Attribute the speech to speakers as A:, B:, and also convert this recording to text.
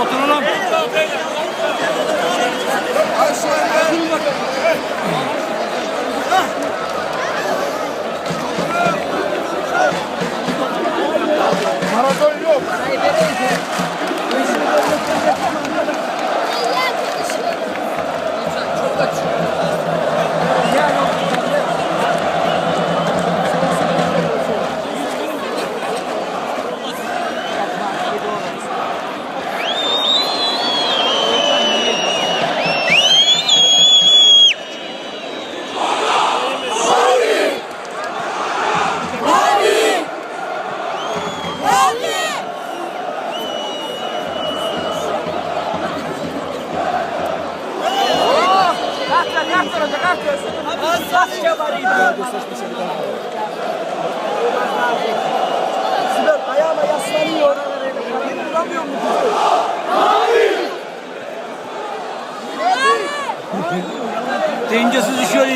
A: oturalım.
B: Sinan ayağıma yaslanıyor. Beni vuramıyor mu? Hayır!
C: Dengesiz düşüyor.